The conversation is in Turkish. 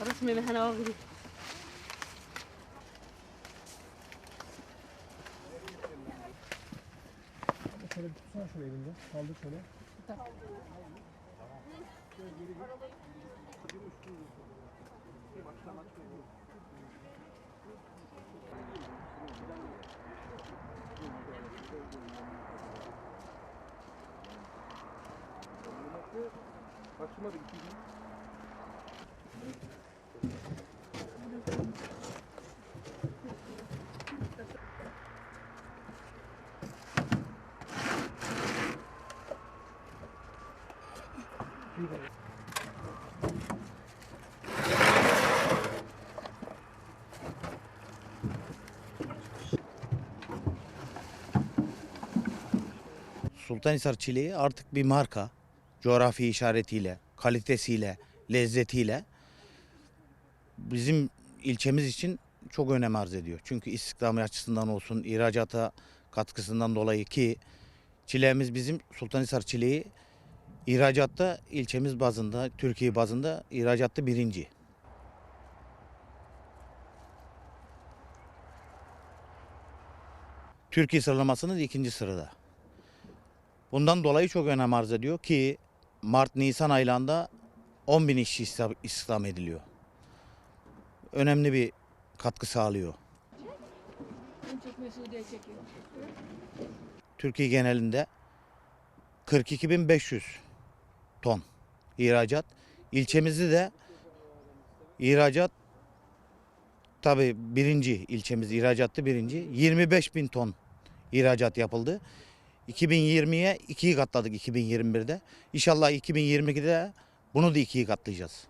رسمي محنا واغري Şöyle bir tutsana şöyle elinde. Kaldır şöyle. Başıma da gitti. Thank you. Sultanhisar çileği artık bir marka. Coğrafi işaretiyle, kalitesiyle, lezzetiyle bizim ilçemiz için çok önem arz ediyor. Çünkü istihdam açısından olsun, ihracata katkısından dolayı ki çileğimiz bizim Sultanhisar çileği ihracatta ilçemiz bazında, Türkiye bazında ihracatta birinci. Türkiye sıralamasının ikinci sırada. Bundan dolayı çok önem arz ediyor ki Mart-Nisan aylarında 10 bin işçi istihdam- ediliyor. Önemli bir katkı sağlıyor. Türkiye genelinde 42.500 ton ihracat. İlçemizde de ihracat tabi birinci ilçemiz ihracattı birinci. 25 bin ton ihracat yapıldı. 2020'ye ikiyi katladık 2021'de. İnşallah 2022'de bunu da ikiyi katlayacağız.